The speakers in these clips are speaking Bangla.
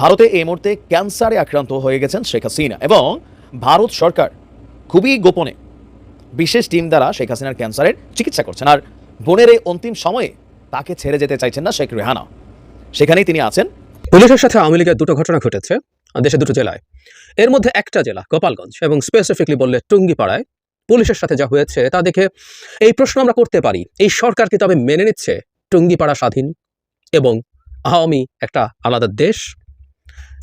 ভারতে এই মুহূর্তে ক্যান্সারে আক্রান্ত হয়ে গেছেন শেখ হাসিনা এবং ভারত সরকার খুবই গোপনে বিশেষ টিম দ্বারা শেখ হাসিনার ক্যান্সারের চিকিৎসা করছেন। আর বোনের এই অন্তিম সময়ে তাকে ছেড়ে যেতে চাইছেন না শেখ রেহানা। সেখানেই তিনি আছেন। পুলিশের সাথে আওয়ামী লীগের দুটো ঘটনা ঘটেছে, দেশের দুটো জেলায়। এর মধ্যে একটা জেলা, গোপালগঞ্জ, এবং স্পেসিফিকলি বললে টুঙ্গিপাড়ায়। পুলিশের সাথে যা হয়েছে তা দেখে এই প্রশ্ন আমরা করতে পারি, এই সরকার কি তবে মেনে নিচ্ছে টুঙ্গিপাড়া স্বাধীন এবং আওয়ামী একটা আলাদা দেশ?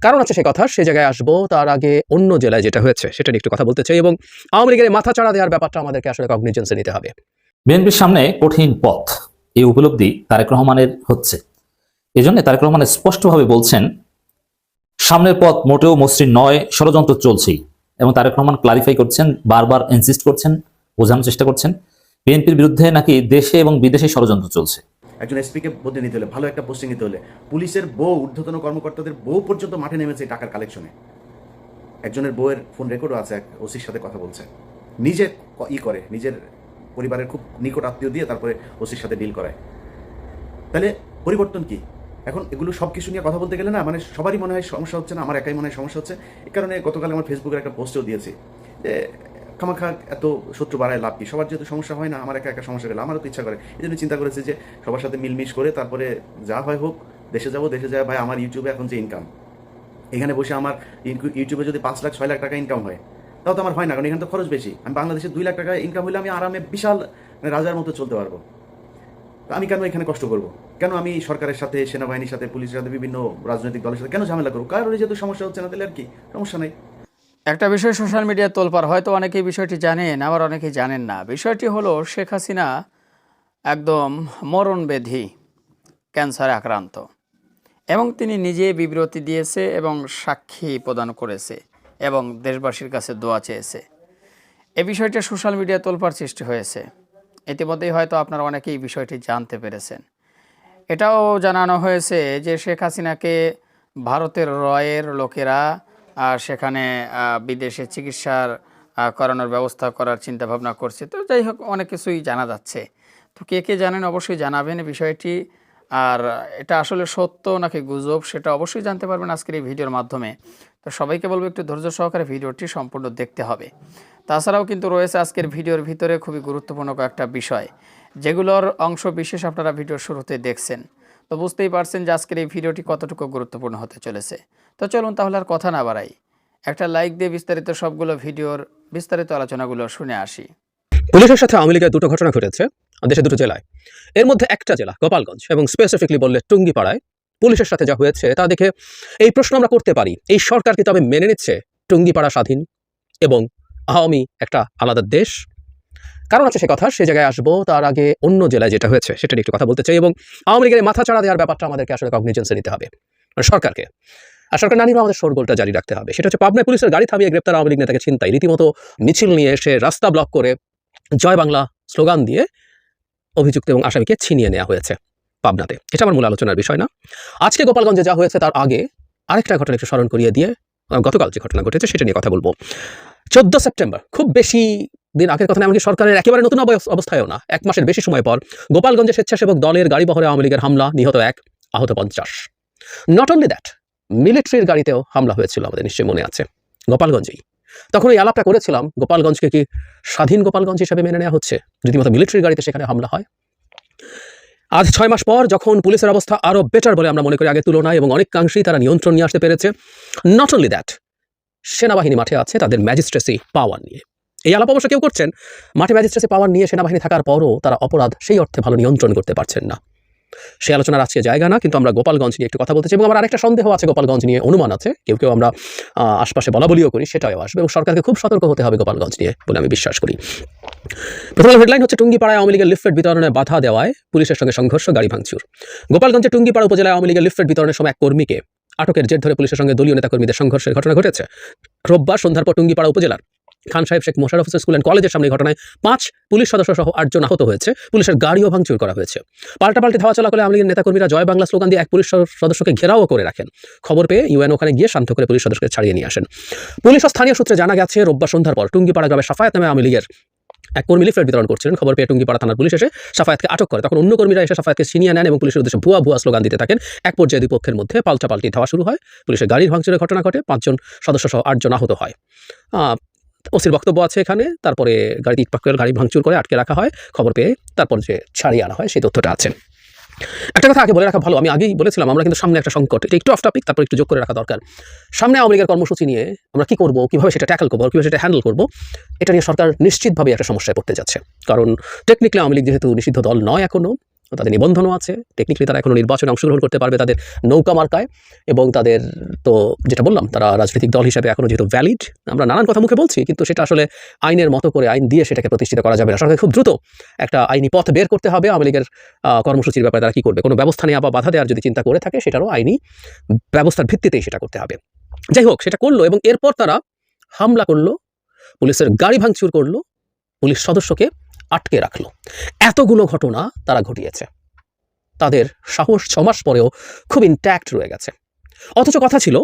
কারণ আছে সে কথা, সে জায়গায় আসব, তার আগে অন্য জেলায় যেটা হয়েছে, সেটা নিয়ে একটু কথা বলতে চাই এবং আওয়ামী লীগের মাথা চাড়া দেওয়ার ব্যাপারটা আমাদেরকে আসলে কগনিজেন্সে নিতে হবে। বিএনপির সামনে কঠিন পথ, এই উপলব্ধি তারেক রহমানের হচ্ছে। এজন্য তারেক রহমান স্পষ্টভাবে বলছেন, সামনের পথ মোটেও মসৃণ নয়, ষড়যন্ত্র চলছেই। এবং তারেক রহমান ক্লারিফাই করছেন, বারবার ইনসিস্ট করছেন, বোঝানোর চেষ্টা করছেন। বিএনপির বিরুদ্ধে নাকি দেশে এবং বিদেশে ষড়যন্ত্র চলছে। একজন এসপিকে বদলে নিতে হলে, ভালো একটা পোস্টিং নিতে হলে, পুলিশের বউ, ঊর্ধ্বতন কর্মকর্তাদের বউ পর্যন্ত মাঠে নেমেছে টাকার কালেকশনে একজনের বউয়ের ফোন রেকর্ডও আছে, এক ওসির সাথে কথা বলছে। নিজে ই করে, নিজের পরিবারের খুব নিকট আত্মীয় দিয়ে তারপরে ওসির সাথে ডিল করায়। তাহলে পরিবর্তন কি? এখন এগুলো সব কিছু নিয়ে কথা বলতে গেলে না মানে সবারই মনে হয় সমস্যা হচ্ছে না, আমার একাই মনে হয় সমস্যা হচ্ছে। এই কারণে গতকাল আমার ফেসবুকের একটা পোস্টও দিয়েছি যে খামাখা এত শত্রু বাড়ায় লাভ কি? সবার যেহেতু সমস্যা হয় না, আমার একা একা সমস্যা গেলে আমারও তো ইচ্ছা করে। এই জন্য চিন্তা করেছি যে সবার সাথে মিলমিশ করে তারপরে যা হয় হোক, দেশে যাব, দেশে যায়, ভাই, আমার ইউটিউবে এখন যে ইনকাম এখানে বসে আমার ইউটিউবে যদি পাঁচ লাখ, ছয় লাখ টাকা ইনকাম হয়, তাও তো আমার হয় না, কারণ এখানে তো খরচ বেশি। আমি বাংলাদেশে দুই লাখ টাকা ইনকাম হলে আমি আরামে বিশাল মানে রাজার মতো চলতে পারব। আমি কেন এখানে কষ্ট করব? কেন আমি সরকারের সাথে, সেনাবাহিনীর সাথে, পুলিশের সাথে, বিভিন্ন রাজনৈতিক দলের সাথে কেন ঝামেলা করব? কারোর যেহেতু সমস্যা হচ্ছে না, তাহলে আর কি? সমস্যা নেই। একটা বিষয় সোশ্যাল মিডিয়া তোলপার হয়তো অনেকেই বিষয়টি জানেন, আবার অনেকেই জানেন না। বিষয়টি হলো শেখ হাসিনা একদম মরণবেধি, ক্যান্সারে আক্রান্ত। এবং তিনি নিজে বিবৃতি দিয়েছে এবং সাক্ষী প্রদান করেছে এবং দেশবাসীর কাছে দোয়া চেয়েছে। এ বিষয়টা সোশ্যাল মিডিয়া তোলপার সৃষ্টি হয়েছে। ইতিমধ্যেই হয়তো আপনারা অনেকেই বিষয়টি জানতে পেরেছেন। এটাও জানানো হয়েছে যে শেখ হাসিনাকে ভারতের রয়ের লোকেরা সেখানে বিদেশে চিকিৎসার করানোর ব্যবস্থা করার চিন্তা ভাবনা করছে। তো যাই হোক, অনেক কিছুই জানা যাচ্ছে। তো কে কে জানেন অবশ্যই জানাবেন বিষয়টি। আর এটা আসলে সত্য নাকি গুজব সেটা অবশ্যই জানতে পারবেন আজকের এই ভিডিওর মাধ্যমে। তো সবাইকে বলব একটু ধৈর্য সহকারে ভিডিওটি সম্পূর্ণ দেখতে হবে। তাছাড়াও কিন্তু রয়েছে আজকের ভিডিওর ভিতরে খুবই গুরুত্বপূর্ণ কয়েকটা বিষয়। যেগুলোর অংশ বিশেষ আপনারা ভিডিওর শুরুতে দেখছেন। তো বুঝতেই পারছেন যে আজকের এই ভিডিওটি কতটুকু গুরুত্বপূর্ণ হতে চলেছে। তো চলুন তাহলে আর কথা না বাড়াই। একটা লাইক দিয়ে বিস্তারিত সবগুলো ভিডিওর বিস্তারিত আলোচনাগুলো শুনে আসি। পুলিশের সাথে আওয়ামী লীগের দুটো ঘটনা ঘটেছে দেশের দুটো জেলায়। এর মধ্যে একটা জেলা, গোপালগঞ্জ, এবং স্পেসিফিকলি বললে টুঙ্গিপাড়ায়। পুলিশের সাথে যা হয়েছে তা দেখে এই প্রশ্ন আমরা করতে পারি, এই সরকার কি তবে মেনে নিচ্ছে টুঙ্গিপাড়া স্বাধীন এবং আওয়ামী একটা আলাদা দেশ? কারণ আছে সে কথা, সে জায়গায় আসব তার আগে অন্য জেলায় যেটা হয়েছে সেটা নিয়ে একটু কথা বলতে চাই এবং আওয়ামী লীগের মাথা চাড়া দেওয়ার ব্যাপারটা আমাদেরকে আসলে কগনিজেন্সে নিতে হবে। মানে সরকারকে। আর সরকার না নিলেও আমাদের শোরগোলটা জারি রাখতে হবে। সেটা হচ্ছে পাবনায় পুলিশের গাড়ি থামিয়ে গ্রেপ্তার আওয়ামী লীগ নেতাকে ছিনতাই। রীতিমতো মিছিল নিয়ে এসে রাস্তা ব্লক করে জয় বাংলা স্লোগান দিয়ে অভিযুক্ত এবং আসামিকে ছিনিয়ে নেওয়া হয়েছে পাবনাতে। এটা আমার মূল আলোচনার বিষয় না। আজকে গোপালগঞ্জে যা হয়েছে তার আগে আরেকটা ঘটনা একটু স্মরণ করিয়ে দিয়ে গতকাল যে ঘটনা ঘটেছে সেটা নিয়ে কথা বলব। চোদ্দ সেপ্টেম্বর, খুব বেশি দিন আগের কথা এমনকি সরকারের একেবারে নতুন অবস- অবস্থায়ও না। এক মাসের বেশি সময় পর গোপালগঞ্জে স্বেচ্ছাসেবক দলের গাড়ি বহরে আওয়ামী লীগের হামলা, নিহত এক, আহত পঞ্চাশ। নট অনলি দ্যাট মিলিটারির গাড়িতেও হামলা হয়েছিল আমাদের, নিশ্চয়ই মনে আছে। গোপালগঞ্জেই। তখন এই আলাপটা করেছিলাম, গোপালগঞ্জকে কি স্বাধীন গোপালগঞ্জ হিসেবে মেনে নেওয়া হচ্ছে? রীতিমতো মিলিটারির গাড়িতে সেখানে হামলা হয়। আজ ছয় মাস পর যখন পুলিশের অবস্থা আরও বেটার বলে আমরা মনে করি আগের তুলনায় এবং অনেকাংশেই তারা নিয়ন্ত্রণ নিয়ে আসতে পেরেছে নট অনলি দ্যাট সেনাবাহিনী মাঠে আছে তাদের ম্যাজিস্ট্রেসি পাওয়ার নিয়ে। এই আলাপ অবশ্য কেউ করছেন? মাঠে ম্যাজিস্ট্রেসি পাওয়ার নিয়ে সেনাবাহিনী থাকার পরও তারা অপরাধ সেই অর্থে ভালো নিয়ন্ত্রণ করতে পারছেন না। সে আলোচনার আজকে জায়গা না, কিন্তু আমরা গোপালগঞ্জ নিয়ে একটু কথা বলতে চাই এবং আমার আরেকটা সন্দেহ আছে, গোপালগঞ্জ নিয়ে অনুমান আছে। কেউ কেউ আমরা আশপাশে বলা বলিও করি, সেটাও আসবে এবং সরকারকে খুব সতর্ক হতে হবে গোপালগঞ্জ নিয়ে বলে আমি বিশ্বাস করি। প্রথম হেডলাইন হচ্ছে টুঙ্গিপাড়ায় আওয়ামী লীগের লিফলেট বিতরণে বাধা দেওয়ায় পুলিশের সঙ্গে সংঘর্ষ, গাড়ি ভাঙচুর। গোপালগঞ্জের টুঙ্গিপাড়া উপজেলায় আওয়ামী লীগের লিফলেট বিতরণের সময় এক কর্মীকে আটকের জের ধরে পুলিশের সঙ্গে দলীয় নেতাকর্মীদের সংঘর্ষের ঘটনা ঘটেছে। রোববার সন্ধ্যার পর টুঙ্গিপাড়া উপজেলার খান সাহেব শেখ মোশারফ হোসেন স্কুল অ্যান্ড কলেজের সামনে ঘটনায় পাঁচ পুলিশ সদস্য সহ আটজন আহত হয়েছে। পুলিশের গাড়িও ভাঙচুর করা হয়েছে। পাল্টাপাল্টি ধাওয়া চলা করে আওয়ামী লীগের নেতাকর্মীরা জয় বাংলা স্লোগান দিয়ে এক পুলিশ সদস্যকে ঘেরাও করে রাখেন। খবর পেয়ে ইউএন ওখানে গিয়ে শান্ত করে পুলিশ সদস্যকে ছাড়িয়ে নিয়ে আসেন। পুলিশ স্থানীয় সূত্রে জানা গেছে, রোববার সন্ধ্যার পর টুঙ্গিপাড়া গ্রামের সাফায়াত নামে আওয়ামী লীগের এক কর্মী লিফলেট বিতরণ করছিলেন। খবর পেয়ে টুঙ্গিপাড়া থানার পুলিশ এসে সাফায়াতকে আটক করে। তখন অন্য কর্মীরা এসে সাফায়াতকে ছিনিয়ে নেন এবং পুলিশের উদ্দেশ্যে ভুয়া ভুয়া স্লোগান দিতে থাকেন। এক পর্যায়ে দুই পক্ষের মধ্যে পাল্টাপাল্টি ধাওয়া শুরু হয়। পুলিশের গাড়ির ভাঙচুরের ঘটনা ঘটে। পাঁচজন সদস্য সহ আটজন আহত হয়। ওসির বক্তব্য আছে এখানে। তারপরে গাড়ি ইটপাকের গাড়ি ভাঙচুর করে আটকে রাখা হয়, খবর পেয়ে তারপর যে ছাড়িয়ে আনা হয়, সেই তথ্যটা আছে। একটা কথা আগে বলে রাখা ভালো, আমি আগেই বলেছিলাম, আমরা কিন্তু সামনে একটা সংকট, এটা একটু অফ টপিক তারপর একটু যোগ করে রাখা দরকার। সামনে আওয়ামী লীগের কর্মসূচি নিয়ে আমরা কি করব, কীভাবে সেটা ট্যাকল করব, কীভাবে সেটা হ্যান্ডেল করব, এটা নিয়ে সরকার নিশ্চিতভাবে একটা সমস্যায় পড়তে যাচ্ছে। কারণ টেকনিক্যালি আওয়ামী লীগ যেহেতু নিষিদ্ধ দল নয় এখনও তাদের নিবন্ধনও আছে। টেকনিক্যালি তারা এখনও নির্বাচনে অংশগ্রহণ করতে পারবে তাদের নৌকা মার্কায় এবং তাদের তো যেটা বললাম, তারা রাজনৈতিক দল হিসাবে এখনও যেহেতু ভ্যালিড আমরা নানান কথা মুখে বলছি, কিন্তু সেটা আসলে আইনের মতো করে, আইন দিয়ে সেটাকে প্রতিষ্ঠিত করা যাবে না। খুব দ্রুত একটা আইনি পথ বের করতে হবে। আওয়ামী লীগের কর্মসূচির ব্যাপারে তারা কী করবে? কোনো ব্যবস্থা নেওয়া বা বাধা দেওয়ার যদি চিন্তা করে থাকে, সেটারও আইনি ব্যবস্থার ভিত্তিতেই সেটা করতে হবে। যাই হোক, সেটা করল এবং এরপর তারা হামলা করল, পুলিশের গাড়ি ভাঙচুর করল, পুলিশ সদস্যকে আটকে রাখল। এতগুলো ঘটনা তারা ঘটিয়েছে। তাদের সাহস ছমাস পরেও খুব ইন্ট্যাক্ট রয়ে গেছে। অথচ কথা ছিল,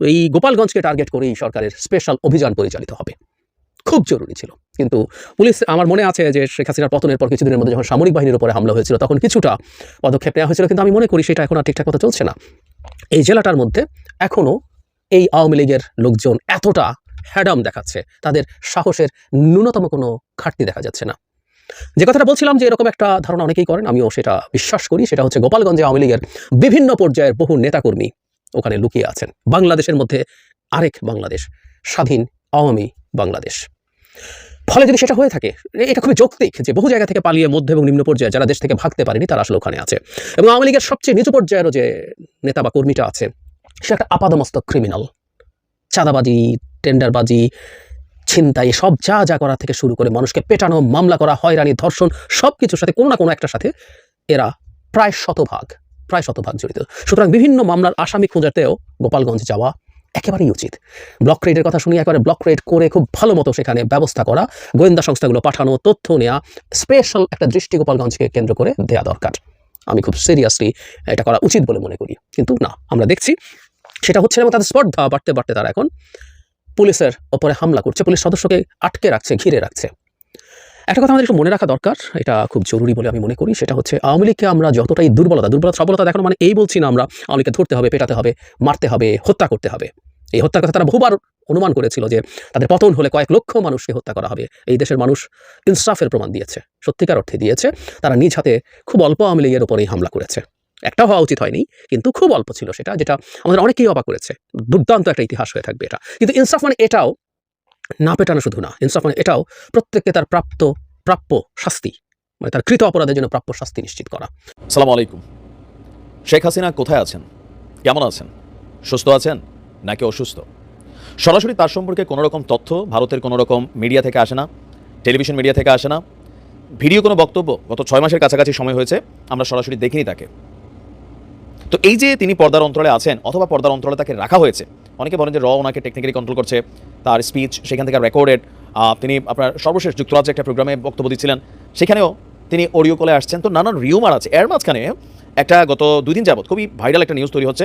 এই গোপালগঞ্জকে টার্গেট করেই সরকারের স্পেশাল অভিযান পরিচালিত হবে। খুব জরুরি ছিল। কিন্তু পুলিশ, আমার মনে আছে যে শেখ হাসিনার পতনের পর কিছুদিনের মধ্যে যখন সামরিক বাহিনীর উপরে হামলা হয়েছিল, তখন কিছুটা পদক্ষেপ নেওয়া হয়েছিল, কিন্তু আমি মনে করি সেটা এখন আর ঠিকঠাক মতো চলছে না। এই জেলাটার মধ্যে এখনও এই আওয়ামী লীগের লোকজন এতটা হ্যাডাম দেখাচ্ছে, তাদের সাহসের ন্যূনতম কোনো ঘাটতি দেখা যাচ্ছে না। যে কথাটা বলছিলাম যে এরকম একটা ধারণা অনেকেই করেন, আমিও সেটা বিশ্বাস করি, সেটা হচ্ছে গোপালগঞ্জে আওয়ামী লীগের বিভিন্ন পর্যায়ের বহু নেতাকর্মী ওখানে লুকিয়ে আছেন। বাংলাদেশের মধ্যে আরেক বাংলাদেশ, স্বাধীন আওয়ামী বাংলাদেশ। ফলে যদি সেটা হয়ে থাকে, এটা খুবই যৌক্তিক যে বহু জায়গা থেকে পালিয়ে মধ্য এবং নিম্ন পর্যায়ে যারা দেশ থেকে ভাগতে পারেনি, তারা আসলে ওখানে আছে। এবং আওয়ামী লীগের সবচেয়ে নিচু পর্যায়েরও যে নেতা বা কর্মীটা আছে, সে একটা আপাদমস্তক ক্রিমিনাল চাঁদাবাজি টেন্ডারবাজি ছিনতাই, সব যা যা করা থেকে শুরু করে মানুষকে পেটানো, মামলা করা, হয়রানি, ধর্ষণ, সব কিছুর সাথে কোনো না কোনো একটার সাথে এরা প্রায় শতভাগ প্রায় শতভাগ জড়িত। সুতরাং বিভিন্ন মামলার আসামি খোঁজাতেও গোপালগঞ্জ যাওয়া একেবারেই উচিত। ব্লক রেডের কথা শুনি একেবারে ব্লক রেড করে খুব ভালো মতো সেখানে ব্যবস্থা করা, গোয়েন্দা সংস্থাগুলো পাঠানো, তথ্য নেওয়া স্পেশাল একটা দৃষ্টি গোপালগঞ্জকে কেন্দ্র করে দেয়া দরকার। আমি খুব সিরিয়াসলি এটা করা উচিত বলে মনে করি। কিন্তু না, আমরা দেখছি, সেটা হচ্ছে না, তাদের স্পর্ধা বাড়তে বাড়তে তারা এখন পুলিশের ওপরে হামলা করছে। পুলিশ সদস্যকে আটকে রাখছে, ঘিরে রাখছে। একটা কথা আমাদের একটু মনে রাখা দরকার, এটা খুব জরুরি বলে আমি মনে করি, সেটা হচ্ছে আওয়ামী লীগকে আমরা যতটাই দুর্বলতা দুর্বলতা, সবলতা দেখানো মানে এই বলছি না আমরা, আওয়ামী লীগকে ধরতে হবে, পেটাতে হবে, মারতে হবে, হত্যা করতে হবে। এই হত্যার কথা তারা বহুবার অনুমান করেছিল যে তাদের পতন হলে কয়েক লক্ষ মানুষকে হত্যা করা হবে। এই দেশের মানুষ ইনসাফের প্রমাণ দিয়েছে, সত্যিকার অর্থে দিয়েছে। তারা নিজ হাতে খুব অল্প আওয়ামী লীগের উপরেই হামলা করেছে। একটা হওয়া উচিত হয়নি, কিন্তু খুব অল্প ছিল সেটা, যেটা আমাদের অনেকেই অবাক করেছে। দুর্দান্ত একটা ইতিহাস হয়ে থাকবে এটা। কিন্তু ইনসাফ মানে এটাও না পেটানো শুধু না, ইনসাফ মানে এটাও প্রত্যেককে তার প্রাপ্ত, প্রাপ্য শাস্তি মানে তার কৃত অপরাধের জন্য প্রাপ্য শাস্তি নিশ্চিত করা। সালাম আলাইকুম। শেখ হাসিনা কোথায় আছেন? কেমন আছেন? সুস্থ আছেন নাকি অসুস্থ? সরাসরি তার সম্পর্কে কোনো রকম তথ্য ভারতের কোনো রকম মিডিয়া থেকে আসে না, টেলিভিশন মিডিয়া থেকে আসে না। ভিডিও কোনো বক্তব্য গত ছয় মাসের কাছাকাছি সময় হয়েছে, আমরা সরাসরি দেখিনি তাকে। তো এই যে তিনি পর্দার অন্তরে আছেন অথবা পর্দার অন্তরে তাকে রাখা হয়েছে, অনেকে বলেন যে র ওনাকে টেকনিক্যালি কন্ট্রোল করছে, তার স্পিচ সেখান থেকে রেকর্ডেড তিনি আপনার সর্বশেষ যুক্তরাজ্যে একটা প্রোগ্রামে বক্তব্য দিচ্ছিলেন, সেখানেও তিনি অডিও কলে আসছেন। তো নানান রিউমার আছে, এর মাঝখানে একটা গত দুই দিন যাবত খুবই ভাইরাল একটা নিউজ তৈরি হচ্ছে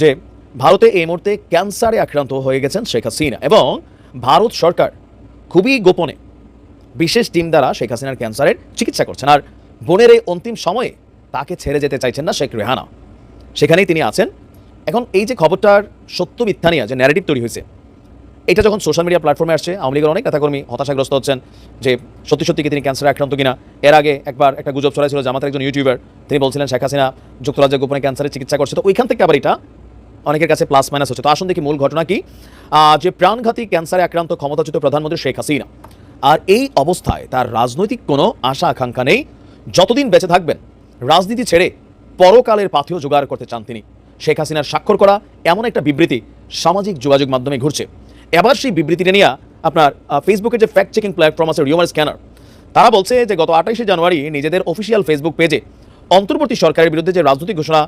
যে ভারতে এই মুহূর্তে ক্যান্সারে আক্রান্ত হয়ে গেছেন শেখ হাসিনা এবং ভারত সরকার খুবই গোপনে বিশেষ টিম দ্বারা শেখ হাসিনার ক্যান্সারের চিকিৎসা করছেন। আর বোনের এই অন্তিম সময়ে তাকে ছেড়ে যেতে চাইছেন না শেখ রেহানা। সেখানেই তিনি আছেন। এখন এই যে খবরটার সত্য মিথ্যা নিয়ে যে ন্যারেটিভ তৈরি হয়েছে, এটা যখন সোশ্যাল মিডিয়া প্ল্যাটফর্মে আসছে, আওয়ামী লীগের অনেক নেতাকর্মী হতাশাগ্রস্ত হচ্ছেন যে সত্যি সত্যি কি তিনি ক্যান্সারে আক্রান্ত কিনা। এর আগে একবার একটা গুজব ছড়াইছিল জামাতের একজন ইউটিউবার তিনি বলছিলেন শেখ হাসিনা যুক্তরাজ্যে গোপনে ক্যান্সারের চিকিৎসা করছে। তো ওইখান থেকে আবার এটা অনেকের কাছে প্লাস মাইনাস হচ্ছে। তো আসুন দেখি মূল ঘটনা কি। যে প্রাণঘাতী ক্যান্সারে আক্রান্ত ক্ষমতাচ্যুত প্রধানমন্ত্রী শেখ হাসিনা। আর এই অবস্থায় তার রাজনৈতিক কোনো আশা আকাঙ্ক্ষা নেই। যতদিন বেঁচে থাকবেন, রাজনীতি ছেড়ে পরকালের পাথেও জোগাড় করতে চান তিনি। শেখ হাসিনার স্বাক্ষর করা এমন একটা বিবৃতি সামাজিক যোগাযোগ মাধ্যমে ঘুরছে। এবার সেই বিবৃতিটা নিয়ে আপনার ফেসবুকের যে ফ্যাক্ট চেকিং প্ল্যাটফর্ম আছে রিউমার স্ক্যানার তারা বলছে যে গত আঠাইশে জানুয়ারি নিজেদের অফিসিয়াল ফেসবুক পেজে অন্তর্বর্তী সরকারের বিরুদ্ধে যে রাজনৈতিক ঘোষণা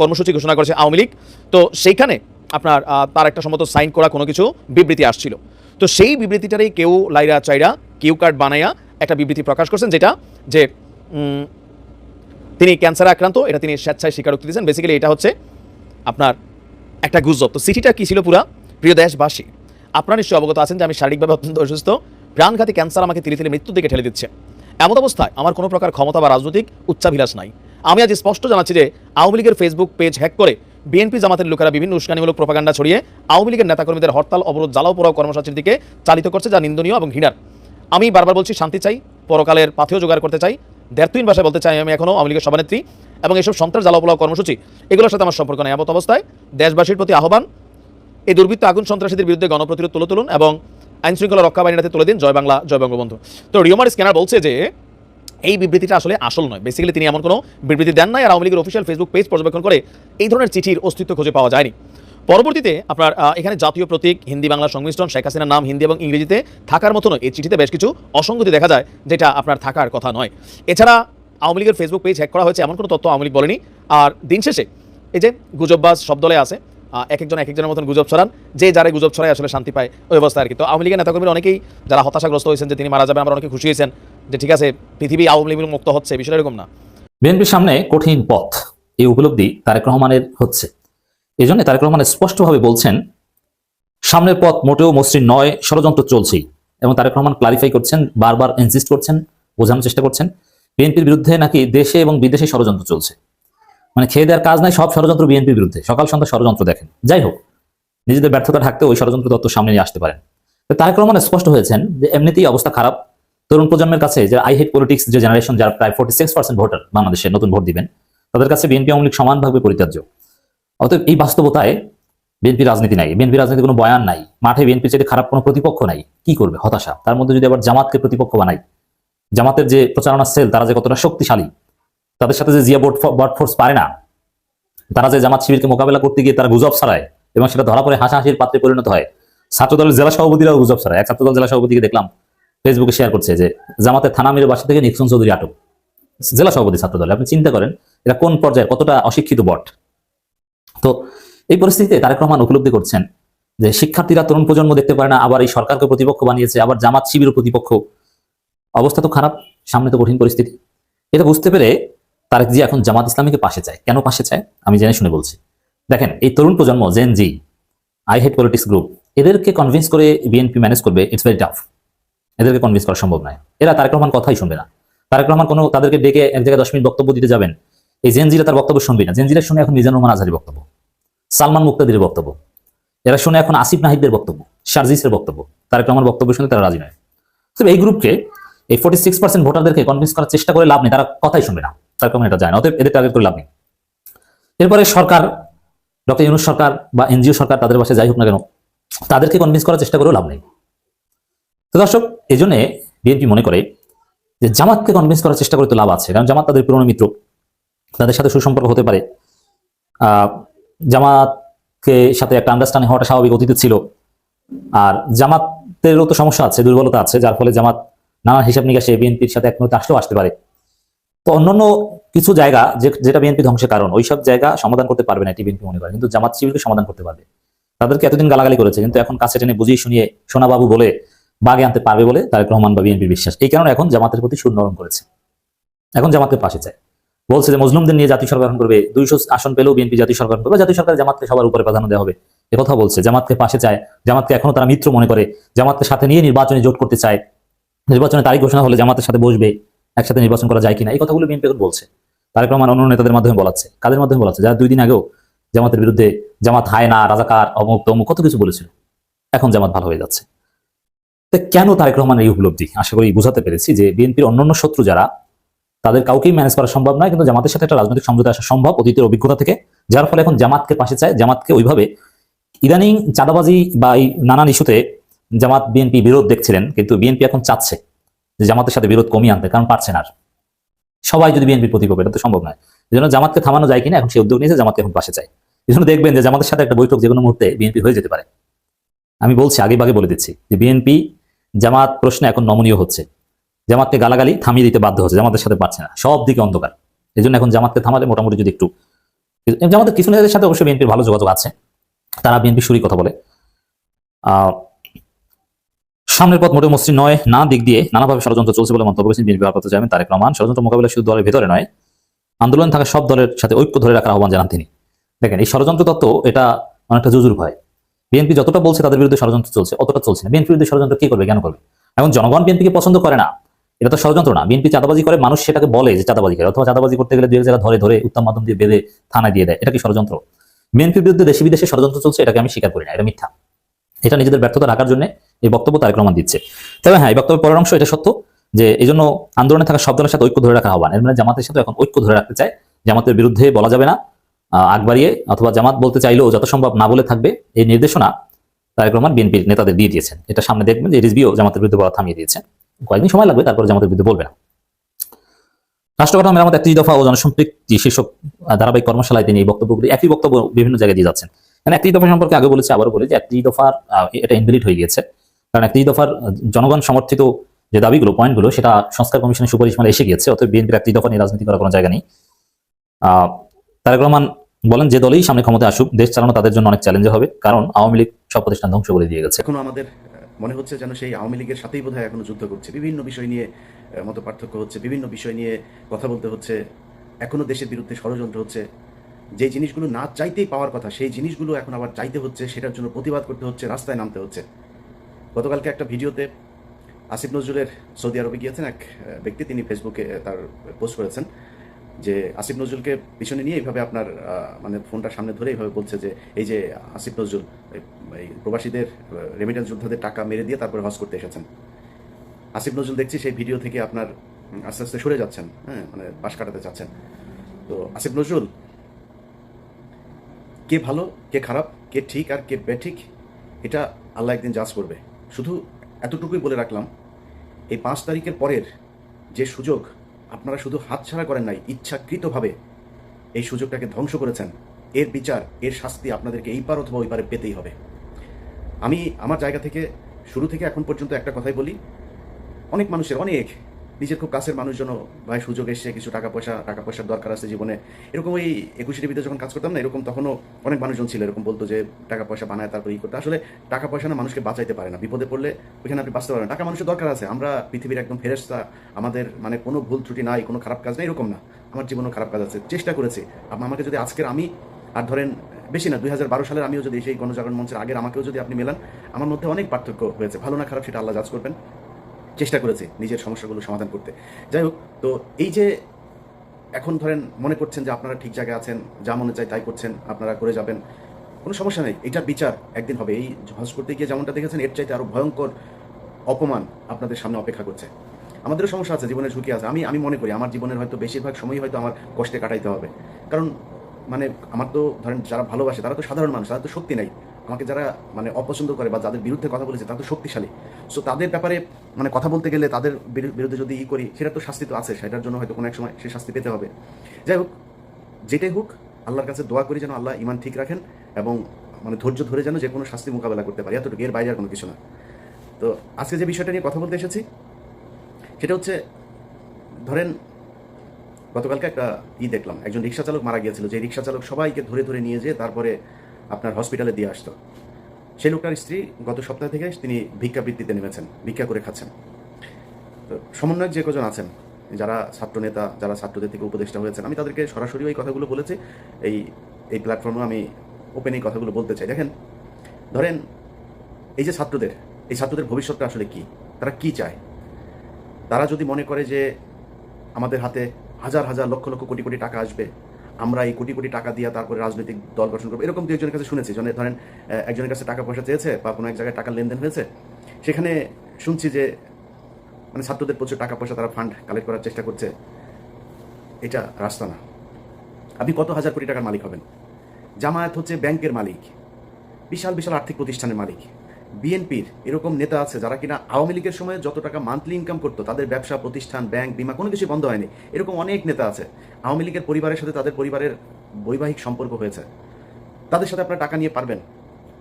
কর্মসূচি ঘোষণা করেছে আওয়ামী লীগ, তো সেইখানে আপনার তার একটা সম্মত সাইন করা কোনো কিছু বিবৃতি আসছিল। তো সেই বিবৃতিটারই কেউ লাইরা চাইরা কিউ কার্ড বানাইয়া একটা বিবৃতি প্রকাশ করছেন যেটা যে তিনি ক্যান্সারে আক্রান্ত, এটা তিনি স্বেচ্ছায় স্বীকারোক্তি দিয়েছেন। বেসিক্যালি এটা হচ্ছে আপনার একটা গুজব। তো সিটিটা কী ছিল পুরা? প্রিয় দেশবাসী, আপনারা নিশ্চয়ই অবগত আছেন যে আমি শারীরিকভাবে অত্যন্ত অসুস্থ। প্রাণঘাতী ক্যান্সার আমাকে তিলে তিলে মৃত্যুর দিকে ঠেলে দিচ্ছে। এমন অবস্থায় আমার কোনো প্রকার ক্ষমতা বা রাজনৈতিক উচ্চাভিলাষ নাই। আমি আজ স্পষ্ট জানাচ্ছি যে আওয়ামী লীগের ফেসবুক পেজ হ্যাক করে বিএনপি জামাতের লোকেরা বিভিন্ন উস্কানিমূলক প্রপাগান্ডা ছড়িয়ে আওয়ামী লীগের নেতাকর্মীদের হরতাল, অবরোধ, জ্বালাও পোড়াও কর্মসূচির দিকে চালিত করছে যা নিন্দনীয় এবং ঘৃণার। আমি বারবার বলছি, শান্তি চাই, পরকালের পাথেও জোগাড় করতে চাই। দেড়তুইন ভাষায় বলতে চাই আমি এখনও আওয়ামী লীগের সভানেত্রী এবং এসব সন্ত্রাস, জ্বালাও পোড়াও কর্মসূচি, এগুলোর সাথে আমার সম্পর্ক নেই এমত অবস্থায় দেশবাসীর প্রতি আহ্বান, এই দুর্বৃত্ত আগুন সন্ত্রাসীদের বিরুদ্ধে গণপ্রতিরোধ তুলে তুলুন এবং আইন শৃঙ্খলা রক্ষা বাহিনীতে তুলে দিন। জয় বাংলা, জয় বঙ্গবন্ধু। তো রিওমার স্ক্যানার বলছে যে, এই বিবৃতিটা আসলে আসল নয়। বেসিক্যালি তিনি এমন কোনো বিবৃতি দেন নাই আর আওয়ামী লীগের অফিসিয়াল ফেসবুক পেজ পর্যবেক্ষণ করে এই ধরনের চিঠির অস্তিত্ব খুঁজে পাওয়া যায়নি। পরবর্তীতে আপনার এখানে জাতীয় প্রতীক, হিন্দি বাংলা সংমিশ্রণ, শেখ হাসিনার নাম হিন্দি এবং ইংরেজিতে থাকার মতনও এই চিঠিতে বেশ কিছু অসঙ্গতি দেখা যায়, যেটা আপনার থাকার কথা নয়। এছাড়া আওয়ামী লীগের ফেসবুক পেজ হ্যাক করা হয়েছে, এমন কোনো তথ্য আওয়ামী লীগ বলেনি। আর দিন শেষে এই যে গুজববাজ সব দলে আছে এক একজন, এক একজনের মতন গুজব ছড়ান, যে যারা গুজব ছড়ায় আসলে শান্তি পায়, ওই অবস্থায় আর কি। তো আওয়ামী লীগের নেতাকর্মীরা অনেকেই যারা হতাশাগ্রস্ত হয়েছেন যে তিনি মারা যাবেন, আমরা অনেকে খুশি হয়েছেন যে ঠিক আছে, পৃথিবী আওয়ামী লীগ মুক্ত হচ্ছে বিষয়টা এরকম না। বিএনপির সামনে কঠিন পথ, এই উপলব্ধি তারেক রহমানের হচ্ছে। এই জন্য তারেক রহমান স্পষ্টভাবে বলছেন, সামনের পথ মোটেও মসৃণ নয়, ষড়যন্ত্র চলছেই। এবং তারেক রহমান ক্লারিফাই করছেন, বারবার ইনসিস্ট করছেন, বোঝানোর চেষ্টা করছেন, বিএনপির বিরুদ্ধে নাকি দেশে এবং বিদেশে ষড়যন্ত্র চলছে? মানে খেয়ে দেওয়ার কাজ নাই, সব ষড়যন্ত্র বিএনপির বিরুদ্ধে। সকাল সন্ধ্যা ষড়যন্ত্র দেখেন। যাই হোক, নিজেদের ব্যর্থতা ঢাকতে ওই ষড়যন্ত্র তত্ত্ব সামনে নিয়ে আসতে পারেন। তারেক রহমান স্পষ্ট হয়েছেন যে এমনিতেই অবস্থা খারাপ। তরুণ প্রজন্মের কাছে যে আই হেট পলিটিক্স যে জেনারেশন যারা প্রায় ফোর্টি সিক্স পার্সেন্ট ভোটার বাংলাদেশে নতুন ভোট দিবেন, তাদের কাছে বিএনপি আওয়ামী লীগ সমানভাবে পরিত্যাজ্য। অতএব এই বাস্তবতায় বিএনপি রাজনীতি নাই। বিএনপি রাজনীতি কোনো বয়ান নাই। মাঠে বিএনপির চাইতে খারাপ কোনো প্রতিপক্ষ নাই। কি করবে? হতাশা। তার মধ্যে যদি আবার জামাতকে প্রতিপক্ষ বানাই, জামাতের যে প্রচারণা সেল, তারা যে কতটা শক্তিশালী, তাদের সাথে যে জিয়া বোর্ড ফোর্স পারে না, তারা যে জামাত শিবিরকে মোকাবেলা করতে গিয়ে তারা গুজব ছড়ায় এবং সেটা ধরা পড়ে হাসাহাসির পাত্রে পরিণত হয়, ছাত্রদলের জেলা সভাপতিরাও গুজব ছড়ায়। এক ছাত্রদল জেলা সভাপতিকে দেখলাম ফেসবুকে শেয়ার করছে যে, জামাতের থানা মেরে বাসা থেকে নিক্সন চৌধুরী আটক। জেলা সভাপতি ছাত্রদল, আপনি চিন্তা করেন এটা কোন পর্যায়ে কতটা অশিক্ষিত বট? তো এই পরিস্থিতিতে তারেক রহমান উপলব্ধি করছেন যে শিক্ষার্থীরা তরুণ প্রজন্ম দেখতে পারে না, আবার এই সরকারকে প্রতিপক্ষ বানিয়েছে, আবার জামাত শিবির প্রতিপক্ষ। অবস্থা তো খারাপ, সামনে তো কঠিন পরিস্থিতি। এটা বুঝতে পেরে তারেক জি এখন জামাত ইসলামীকে পাশে চায়। কেন পাশে চায়? আমি জেনে শুনে বলছি। দেখেন, এই তরুণ প্রজন্ম Gen Z I hate politics group এদেরকে কনভিন্স করে বিএনপি ম্যানেজ করবে ইটস ভেরি টাফ এদেরকে কনভিন্স করা সম্ভব নয়। এরা তারেক রহমান কথাই শুনবে না। তারেক রহমান কোনো তাদেরকে ডেকে এক জায়গায় দশ মিনিট বক্তব্য দিতে যাবেন। এই জেনজিরা তার বক্তব্য শুনবে না। জেনজিরা শুনে এখন মিজানুর রহমান আজহারি বক্তব্য। সালমান মুক্তাদির বক্তব্য। এরা শুনে এখন আসিফ নাহিদের বক্তব্য শারজিসের বক্তব্য। তারেক রহমান বক্তব্য শুনে তারা রাজি নয়। এই গ্রুপকে এই ফোর্টি সিক্স পার্সেন্ট ভোটারদেরকে কনভিন্স করার চেষ্টা করে লাভ নেই, তারা কথাই শুনবে না। তারেক রহমান এটা যায় না অতএব এদের টার্গেট করে লাভ নেই। এরপরে সরকার, ডক্টর ইউনুস সরকার বা এনজিও সরকার তাদের পাশে যাই হোক না কেন, তাদেরকে কনভিন্স করার চেষ্টা করেও লাভ নেই। তো দর্শক, এই জন্যে বিএনপি মনে করে যে জামাতকে কনভিন্স করার চেষ্টা করে তো লাভ আছে, কারণ জামাত তাদের পুরনো মিত্র। তাদের সাথে সুসম্পর্ক হতে পারে। জামাতকে সাথে একটা আন্ডারস্ট্যান্ডিং হওয়াটা স্বাভাবিক অতীত ছিল। আর জামাতেরও তো সমস্যা আছে, দুর্বলতা আছে, যার ফলে জামাত নানান হিসাব নিকাশে বিএনপির সাথে এক মুহূর্তে আসলেও আসতে পারে। তো অন্যান্য কিছু জায়গা যেটা বিএনপি ধ্বংসের কারণ, ওইসব জায়গা সমাধান করতে পারবে না এটি বিএনপি মনে করে। কিন্তু জামাত শিবিরকে সমাধান করতে পারবে। তাদেরকে এতদিন গালাগালি করেছে, কিন্তু এখন কাছে টেনে বুঝিয়ে শুনিয়ে সোনাবাবু বলে বাগে আনতে পারবে বলে তারেক রহমান বা বিএনপির বিশ্বাস। এই কারণে এখন জামাতের প্রতি সুর করেছে। এখন জামাতের পাশে চায়। বলছে যে মুসলিমদের নিয়ে জাতীয় সরকার গঠন করবে, দুইশো আসন পেলেও বিএনপি জাতীয় সরকার করবে জাতীয় সরকার জামাতকে সবার উপরে প্রাধান্য দেওয়া হবে। কথা বলছে, জামাতকে পাশে চায়, জামাতকে এখনও তারা মিত্র মনে করে, জামাতকে সাথে নিয়ে নির্বাচনে জোট করতে চায়। নির্বাচনের তারিখ ঘোষণা হলে জামাতের সাথে বসবে, একসাথে নির্বাচন করা যায় কিনা, এই কথাগুলো বিএনপি এখন বলছে। তারেক রহমান অন্য নেতাদের মাধ্যমে বলাচ্ছে, কাদের মাধ্যমে বলাচ্ছে? যারা দুই দিন আগেও জামাতের বিরুদ্ধে জামাত হায় না, রাজাকার, অমুক তমুক কত কিছু বলেছিল, এখন জামাত ভালো হয়ে যাচ্ছে। তো কেন তারেক রহমানের এই উপলব্ধি? আশা করি বুঝাতে পেরেছি যে বিএনপির অন্যান্য শত্রু যারা তাদের কাউকেই ম্যানেজ করা সম্ভব নয়, কিন্তু জামাতের সাথে একটা রাজনৈতিক সমঝোতা আসা সম্ভব অতীতের অভিজ্ঞতা থেকে, যার ফলে এখন জামাতকে পাশে চায়। জামাতকে ওইভাবে ইদানিং চাঁদাবাজি বা এই নানান ইস্যুতে জামাত বিএনপি বিরোধ দেখছিলেন, কিন্তু বিএনপি এখন চাচ্ছে যে জামাতের সাথে বিরোধ কমিয়ে আনতে, কারণ পারছে না আর। সবাই যদি বিএনপির প্রতিপক্ষ এটা তো সম্ভব নয়। এই জন্য জামাতকে থামানো যায় কিনা, এখন সেই উদ্যোগ নিয়েছে, জামাতকে এখন পাশে চায়। এই জন্য দেখবেন যে জামাতের সাথে একটা বৈঠক যে কোনো মুহূর্তে বিএনপি হয়ে যেতে পারে। আমি বলছি আগে বাগে বলে দিচ্ছি যে বিএনপি জামাত প্রশ্নে এখন নমনীয় হচ্ছে। জামাতকে গালাগালি থামিয়ে দিতে বাধ্য হচ্ছে, জামাতের সাথে পারছে না, সব দিকে অন্ধকার। এই জন্য এখন জামাতকে থামালে মোটামুটি যদি একটু জামাতের কিছু নেতাদের সাথে অবশ্যই বিএনপির ভালো যোগাযোগ আছে। তারা বিএনপি সুরি কথা বলে। সামনের পথ মোটেও মসৃণ নয়। না দিক দিয়ে নানাভাবে ষড়যন্ত্র চলছে বলে মন্তব্য করেছেন বিএনপি ভারপ্রাপ্ত চেয়ারম্যান তারেক রহমান। ষড়যন্ত্র মোকাবিলা শুধু দলের ভেতরে নয়, আন্দোলন থাকা সব দলের সাথে ঐক্য ধরে রাখার আহ্বান জানান তিনি। দেখেন, এই ষড়যন্ত্র তত্ত্ব, এটা অনেকটা জুজুর ভয়। বিএনপি যতটা বলছে তাদের বিরুদ্ধে ষড়যন্ত্র চলছে, অতটা চলছে না। বিএনপির বিরুদ্ধে ষড়যন্ত্র কি করবে, কেন করবে? এবং জনগণ বিএনপিকে পছন্দ করে না। এটা তো ষড়যন্ত্র না। বিএনপি চাঁদাবাজি করে, মানুষ সেটাকে বলে যে চাঁদাবাজি করে, অথবা চাঁদাবাজি করতে গেলে দুই ধরে ধরে উত্তম মাধ্যম দিয়ে বেঁধে থানায় দিয়ে দেয়। এটা কি ষড়যন্ত্র? বিএনপির বিরুদ্ধে দেশে বিদেশে ষড়যন্ত্র চলছে, এটাকে আমি স্বীকার করি না, এটা মিথ্যা। এটা নিজেদের ব্যর্থতা রাখার জন্য এই বক্তব্য তারেক রহমান দিচ্ছে। তবে হ্যাঁ এই বক্তব্যের পরের অংশ এটা সত্য যে এই জন্য আন্দোলনে থাকা সব দলের সাথে ঐক্য ধরে রাখা আহ্বান। এর মানে জামাতের সাথে এখন ঐক্য ধরে রাখতে চায়। জামাতের বিরুদ্ধে বলা যাবে না আগ বাড়িয়ে, অথবা জামাত বলতে চাইলেও যত সম্ভব না বলে থাকবে। এই নির্দেশনা তারেক রহমান বিএনপির নেতাদের দিয়ে দিয়েছেন। এটা সামনে দেখবেন যে রিজবিও জামাতের বিরুদ্ধে বলা থামিয়ে দিয়েছে। কয়েকদিন সময় লাগবে, তারপরে জামাতের বিরুদ্ধে বলবে না। রাষ্ট্র গঠন মেরামত একত্রিশ দফা ও জনসম্পৃক্তি শীর্ষক ধারাবাহিক কর্মশালায় তিনি এই বক্তব্যগুলি একই বক্তব্য বিভিন্ন জায়গায় দিয়ে যাচ্ছেন। কারণ একত্রিশ দফা সম্পর্কে আগে বলেছি, আবারও বলি যে একত্রিশ দফার এটা ইনভ্যালিড হয়ে গিয়েছে। কারণ একত্রিশ দফার জনগণ সমর্থিত যে দাবিগুলো, পয়েন্টগুলো, সেটা সংস্কার কমিশনের সুপারিশ মানে এসে গিয়েছে। অতএব বিএনপির একত্রিশ দফা নিয়ে রাজনীতি করার কোনো জায়গা নেই। তারেক রহমান বলেন, যে দলেই সামনে ক্ষমতা আসুক, দেশ চালানো তাদের জন্য অনেক চ্যালেঞ্জ হবে। কারণ আওয়ামী লীগ সব প্রতিষ্ঠান ধ্বংস করে দিয়ে গেছে। এখনও আমাদের মনে হচ্ছে যেন সেই আওয়ামী লীগের সাথেই বোধহয় এখনও যুদ্ধ করছে। বিভিন্ন বিষয় নিয়ে মত পার্থক্য হচ্ছে, বিভিন্ন বিষয় নিয়ে কথা বলতে হচ্ছে, এখনও দেশের বিরুদ্ধে ষড়যন্ত্র হচ্ছে। যে জিনিসগুলো না চাইতেই পাওয়ার কথা, সেই জিনিসগুলো এখন আবার চাইতে হচ্ছে, সেটার জন্য প্রতিবাদ করতে হচ্ছে, রাস্তায় নামতে হচ্ছে। গতকালকে একটা ভিডিওতে আসিফ নজরুলের সৌদি আরবে গিয়েছেন এক ব্যক্তি, তিনি ফেসবুকে তার পোস্ট করেছেন। যে আসিফ নজরুলকে পিছনে নিয়ে এইভাবে আপনার মানে ফোনটা সামনে ধরে এইভাবে বলছে যে, এই যে আসিফ নজরুল, এই- প্রবাসীদের রেমিটেন্স যোদ্ধাদের টাকা মেরে দিয়ে তারপরে হজ করতে এসেছেন। আসিফ নজরুল দেখছি সেই ভিডিও থেকে আপনার আস্তে আস্তে সরে যাচ্ছেন হ্যাঁ মানে বাস কাটাতে চাচ্ছেন। তো আসিফ নজরুল, কে ভালো, কে খারাপ, কে ঠিক আর কে বেঠিক, এটা আল্লাহ একদিন জাজ করবে। শুধু এতটুকুই বলে রাখলাম, এই পাঁচ তারিখের পরের যে সুযোগ আপনারা শুধু হাতছাড়া করেন নাই, ইচ্ছাকৃতভাবে এই সুযোগটাকে ধ্বংস করেছেন। এর বিচার, এর শাস্তি আপনাদেরকে এইবার অথবা ওই পারে পেতেই হবে। আমি আমার জায়গা থেকে, শুরু থেকে এখন পর্যন্ত একটা কথাই বলি, অনেক মানুষের, অনেক নিজের খুব কাছের মানুষজন ভাই সুযোগ এসছে, কিছু টাকা পয়সা, টাকা পয়সার দরকার আছে জীবনে। এরকম ওই একুশে টিভিতে যখন কাজ করতাম না, এরকম তখনও অনেক মানুষজন ছিল, এরকম বলতো যে টাকা পয়সা বানায়, তারপর ই করতে। আসলে টাকা পয়সা না মানুষকে বাঁচাইতে পারে না। বিপদে পড়লে ওইখানে আপনি বাঁচতে পারেন। টাকা মানুষের দরকার আছে। আমরা পৃথিবীর একদম ফেরেস্তা আমাদের মানে কোনো ভুল ত্রুটি নাই, কোনো খারাপ কাজ নেই, এরকম না। আমার জীবনেও খারাপ কাজ আছে। চেষ্টা করেছি। আমাকে যদি আজকের আমি, আর ধরেন বেশি না, দুই হাজার বারো সালের আমিও যদি সেই গণজাগরণ মঞ্চের আগের আমাকেও যদি আপনি মেলান, আমার মধ্যে অনেক পার্থক্য হয়েছে। ভালো না খারাপ সেটা আল্লাহ জাজ করবেন। চেষ্টা করেছে নিজের সমস্যাগুলো সমাধান করতে। যাই হোক, তো এই যে এখন ধরেন মনে করছেন যে আপনারা ঠিক জায়গায় আছেন, যা মনে চায় তাই করছেন, আপনারা করে যাবেন, কোনো সমস্যা নেই এটার বিচার, একদিন হবে। এই হজ করতে গিয়ে যেমনটা দেখেছেন, এর চাইতে আরও ভয়ঙ্কর অপমান আপনাদের সামনে অপেক্ষা করছে। আমাদেরও সমস্যা আছে, জীবনের ঝুঁকি আছে। আমি আমি মনে করি, আমার জীবনের হয়তো বেশিরভাগ সময় হয়তো আমার কষ্টে কাটাইতে হবে। কারণ মানে আমার তো ধরেন যারা ভালোবাসে, তারা তো সাধারণ মানুষ, তারা তো শক্তি নাই। আমাকে যারা মানে অপছন্দ করে বা যাদের বিরুদ্ধে কথা বলেছে, তারা তো শক্তিশালী। সো তাদের ব্যাপারে মানে কথা বলতে গেলে তাদের বিরুদ্ধে যদি ই করি, সেটা তো শাস্তি তো আছে, সেটার জন্য হয়তো কোনো এক সময় সে শাস্তি পেতে হবে। যাই হোক, যেটাই হোক, আল্লাহর কাছে দোয়া করি যেন আল্লাহ ইমান ঠিক রাখেন এবং মানে ধৈর্য ধরে যেন যে কোনো শাস্তি মোকাবেলা করতে পারি। এতটুকু, এর বাইরে আর কোনো কিছু না। তো, আজকে যে বিষয়টা নিয়ে কথা বলতে এসেছি, সেটা হচ্ছে, ধরেন, গতকালকে একটা ই দেখলাম, একজন রিক্সা চালক মারা গিয়েছিল। যে রিক্সা চালক সবাইকে ধরে ধরে নিয়ে যেয়ে তারপরে আপনার হসপিটালে দিয়ে আসতো। সেই লোকটার স্ত্রী গত সপ্তাহ থেকে তিনি ভিক্ষাবৃত্তিতে নেমেছেন, ভিক্ষা করে খাচ্ছেন। তো সমন্বয়ক যে কজন আছেন, যারা ছাত্র নেতা, যারা ছাত্রদের থেকে উপদেষ্টা হয়েছেন, আমি তাদেরকে সরাসরি ওই কথাগুলো বলেছি। এই এই প্ল্যাটফর্মে আমি ওপেন এই কথাগুলো বলতে চাই। দেখেন, ধরেন এই যে ছাত্রদের, এই ছাত্রদের ভবিষ্যৎটা আসলে কি? তারা কি চায়? তারা যদি মনে করে যে আমাদের হাতে হাজার হাজার লক্ষ লক্ষ কোটি কোটি টাকা আসবে আমরা এই কোটি কোটি টাকা দিয়ে তারপরে রাজনৈতিক দল গঠন করব। এরকম দু একজনের কাছে শুনেছি। ধরেন একজনের কাছে টাকা পয়সা চেয়েছে বা কোনো এক জায়গায় টাকা লেনদেন হয়েছে। সেখানে শুনছি যে মানে ছাত্রদের প্রচুর টাকা পয়সা তারা ফান্ড কালেক্ট করার চেষ্টা করছে। এটা রাস্তা না। আপনি কত হাজার কোটি টাকার মালিক হবেন? জামায়াত হচ্ছে ব্যাংকের মালিক। বিশাল বিশাল আর্থিক প্রতিষ্ঠানের মালিক। বিএনপির এরকম নেতা আছে যারা কিনা আওয়ামী লীগের সময় যত টাকা মান্থলি ইনকাম করতো, তাদের ব্যবসা, প্রতিষ্ঠান ব্যাংক বিমা কোনো কিছু বন্ধ হয়নি। এরকম অনেক নেতা আছে। আওয়ামী লীগের পরিবারের সাথে তাদের পরিবারের বৈবাহিক সম্পর্ক হয়েছে। তাদের সাথে আপনারা টাকা নিয়ে পারবেন।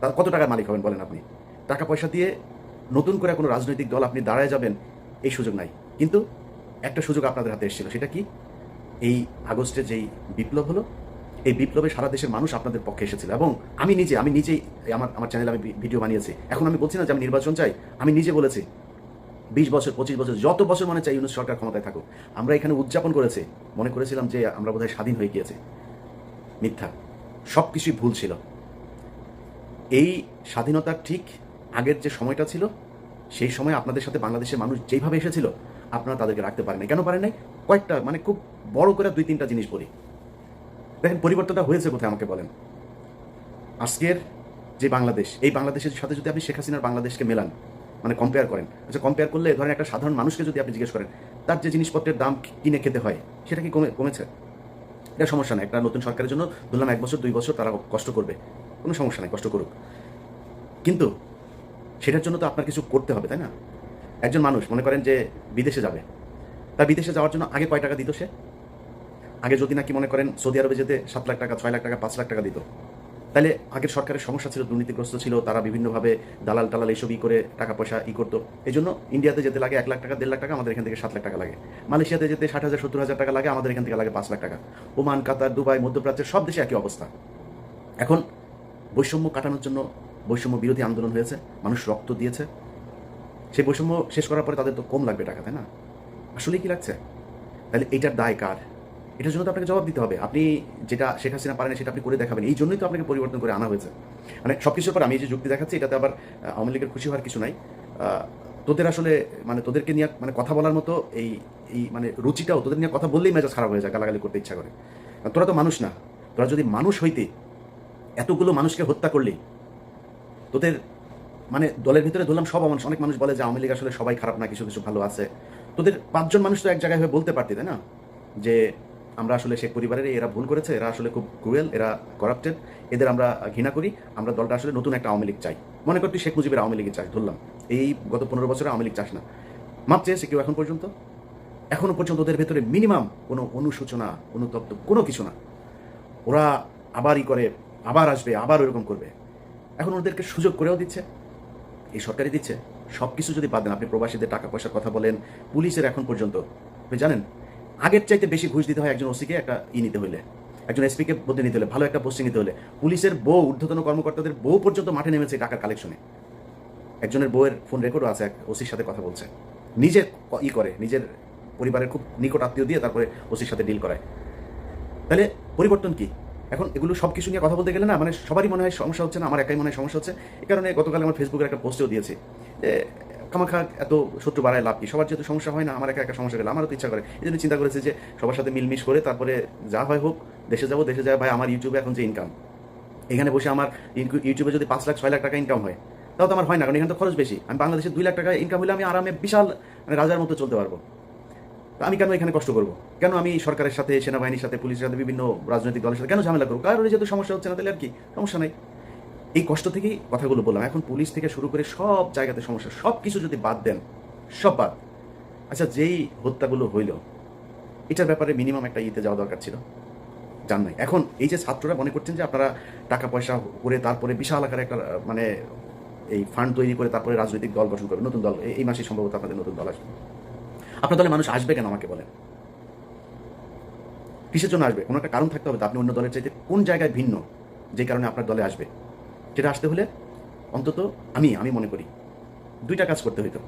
তার কত টাকার মালিক হবেন বলেন আপনি? টাকা পয়সা দিয়ে নতুন করে কোনো রাজনৈতিক দল আপনি দাঁড়ায় যাবেন, এই সুযোগ নাই। কিন্তু একটা সুযোগ আপনাদের হাতে এসেছিল, সেটা কি? এই আগস্টে যেই বিপ্লব হলো এই বিপ্লবে সারা দেশের মানুষ আপনাদের পক্ষে এসেছিল এবং আমি নিজে, আমি নিজেই আমার আমার চ্যানেলে আমি ভিডিও বানিয়েছি। এখন আমি বলছি না যে আমি নির্বাচন চাই, আমি নিজে বলেছি। বিশ বছর, পঁচিশ বছর, যত বছর মানে চাই ইউনুস সরকার ক্ষমতায় থাকুক। আমরা এখানে উদযাপন করেছি, মনে করেছিলাম যে আমরা বোধহয় স্বাধীন হয়ে গিয়েছি। মিথ্যা। সব কিছুই ভুল ছিল। এই স্বাধীনতার ঠিক আগের যে সময়টা ছিল, সেই সময় আপনাদের সাথে বাংলাদেশের মানুষ যেভাবে এসেছিল, আপনারা তাদেরকে রাখতে পারেন কেন পারেন নাই? কয়েকটা মানে খুব বড় করে দুই তিনটা জিনিস বলি। দেখেন, পরিবর্তনটা হয়েছে কোথায় আমাকে বলেন। আজকের যে বাংলাদেশ, এই বাংলাদেশের সাথে যদি আপনি শেখ হাসিনার বাংলাদেশকে মেলান মানে কম্পেয়ার করেন আচ্ছা কম্পেয়ার করলে ধরেন একটা সাধারণ মানুষকে যদি আপনি জিজ্ঞেস করেন, তার যে জিনিসপত্রের দাম কিনে খেতে হয়, সেটা কি কমে, কমেছে? এটা সমস্যা নাই একটা নতুন সরকারের জন্য ধরলাম এক বছর, দুই বছর তারা কষ্ট করবে, কোনো সমস্যা নাই, কষ্ট করুক। কিন্তু সেটার জন্য তো আপনার কিছু করতে হবে, তাই না? একজন মানুষ, মনে করেন যে বিদেশে যাবে তার বিদেশে যাওয়ার জন্য আগে কয় টাকা দিত সে? আগে যদি নাকি মনে করেন সৌদি আরবে যেতে সাত লাখ টাকা, ছয় লাখ টাকা, পাঁচ লাখ টাকা দিত। তাহলে আগের সরকারের সমস্যা ছিল, দুর্নীতিগ্রস্ত ছিল, তারা বিভিন্নভাবে দালাল টালাল এইসব ই করে টাকা পয়সা ই করতো। এই জন্য ইন্ডিয়াতে যেতে লাগে এক লাখ টাকা, দেড় লাখ টাকা, আমাদের এখান থেকে সাত লাখ টাকা লাগে। মালয়েশিয়াতে যেতে ষাট হাজার, সত্তর হাজার টাকা লাগে, আমাদের এখান থেকে লাগে পাঁচ লাখ টাকা। ওমান, কাতার, দুবাই, মধ্যপ্রাচ্যের সব দেশে একই অবস্থা। এখন বৈষম্য কাটানোর জন্য বৈষম্য বিরোধী আন্দোলন হয়েছে, মানুষ রক্ত দিয়েছে। সেই বৈষম্য শেষ করার পরে তাদের তো কম লাগবে টাকা, তাই না? আসলে কি লাগছে? তাহলে এইটার দায় কার? এটার জন্য তো আপনাকে জবাব দিতে হবে। আপনি যেটা শেখ হাসিনা পারেন, সেটা আপনি করে দেখাবেন। এই জন্যই তো আপনাকে পরিবর্তন করে আনা হয়েছে। মানে সব কিছুর পর আমি যে যুক্তি দেখাচ্ছি, এটাতে আবার আওয়ামী লীগের খুশি হওয়ার কিছু নাই। তোদের আসলে মানে তোদেরকে নিয়ে মানে কথা বলার মতো এই এই মানে রুচিটাও, তোদের নিয়ে কথা বললেই মেজাজ খারাপ হয়ে যায়, গালাগালি করতে ইচ্ছা করে। তোরা তো মানুষ না। তোরা যদি মানুষ হইতে এতগুলো মানুষকে হত্যা করলি, তোদের মানে দলের ভিতরে ধরলাম সব মানুষ, অনেক মানুষ বলে যে আওয়ামী লীগ আসলে সবাই খারাপ না, কিছু কিছু ভালো আছে। তোদের পাঁচজন মানুষ তো এক জায়গায় হয়ে বলতে পারতি, তাই না? যে আমরা আসলে শেখ পরিবারের এরা ভুল করেছে, এরা আসলে খুব ক্রুয়েল এরা করাপ্টেড এদের আমরা ঘৃণা করি, আমরা দলটা আসলে নতুন একটা আওয়ামী লীগ চাই। মনে কর তুই শেখ মুজিবের আওয়ামী লীগে চাই, ধরলাম। এই গত পনেরো বছরে আওয়ামী লীগ চাস না। মাপ চেয়েছে কেউ এখন পর্যন্ত? এখনও পর্যন্ত ওদের ভেতরে মিনিমাম কোনো অনুসূচনা অনুতপ্ত কোনো কিছু না। ওরা আবারই করে, আবার আসবে, আবার ওরকম করবে। এখন ওদেরকে সুযোগ করেও দিচ্ছে, এই সরকারি দিচ্ছে। সব কিছু যদি বাদ দেন, আপনি প্রবাসীদের টাকা পয়সার কথা বলেন, পুলিশের এখন পর্যন্ত। আপনি জানেন আগের চাইতে বেশি ঘুষ দিতে হয় একজন ওসিকে একটা ই নিতে হলে একজন এসপিকে বদলে নিতে হলে ভালো একটা পোস্টিং নিতে হলে পুলিশের বউ, ঊর্ধ্বতন কর্মকর্তাদের বউ পর্যন্ত মাঠে নেমেছে টাকার কালেকশনে একজনের বউয়ের ফোন রেকর্ডও আছে, এক ওসির সাথে কথা বলছে। নিজে ক- ই করে, নিজের পরিবারের খুব নিকট আত্মীয় দিয়ে তারপরে ওসির সাথে ডিল করায়। তাহলে পরিবর্তন কি? এখন এগুলো সব কিছু নিয়ে কথা বলতে গেলে না মানে সবারই মনে হয় সমস্যা হচ্ছে না, আমার একাই মনে হয় সমস্যা হচ্ছে। এই কারণে গতকাল আমার ফেসবুকের একটা পোস্টেও দিয়েছি। যে খামাখা এত শত্রু বাড়ায় লাভ কি? সবার যেহেতু সমস্যা হয় না, আমার একা একা সমস্যা গেলে আমারও তো ইচ্ছা করে। এই জন্য চিন্তা করেছে যে সবার সাথে মিলমিশ করে তারপরে যা হয় হোক, দেশে যাব, দেশে যায় ভাই, আমার ইউটিউবে এখন যে ইনকাম এখানে বসে আমার ইউটিউবে যদি পাঁচ লাখ, ছয় লাখ টাকা ইনকাম হয়, তাও তো আমার হয় না, কারণ এখানে তো খরচ বেশি। আমি বাংলাদেশে দুই লাখ টাকা ইনকাম হলে আমি আরামে বিশাল মানে রাজার মতো চলতে পারব। তো আমি কেন এখানে কষ্ট করব? কেন আমি সরকারের সাথে, সেনাবাহিনীর সাথে, পুলিশের সাথে বিভিন্ন রাজনৈতিক দলের সাথে, কেন ঝামেলা করব? কারণ যেহেতু সমস্যা হচ্ছে না, তাহলে আর কি? সমস্যা নাই। এই কষ্ট থেকেই কথাগুলো বললাম। এখন পুলিশ থেকে শুরু করে সব জায়গাতে সমস্যা সব কিছু যদি বাদ দেন, সব বাদ। আচ্ছা যেই হত্যাগুলো হইল, এটার ব্যাপারে মিনিমাম একটা ইতে যাওয়া দরকার ছিল। জান নাই। এখন এই যে ছাত্ররা মনে করছেন যে আপনারা টাকা পয়সা করে তারপরে বিশাল আকারে একটা মানে এই ফান্ড তৈরি করে তারপরে রাজনৈতিক দল গঠন করবে, নতুন দল এই- মাসে সম্ভবত আপনাদের নতুন দল আসবে। আপনার দলে মানুষ আসবে কেন আমাকে বলেন? কিসের জন্য আসবে? কোনো একটা কারণ থাকতে হবে আপনি অন্য দলের চাইতে কোন জায়গায় ভিন্ন যে কারণে আপনার দলে আসবে? সেটা আসতে হলে অন্তত আমি আমি মনে করি। দুইটা কাজ করতে হইতো।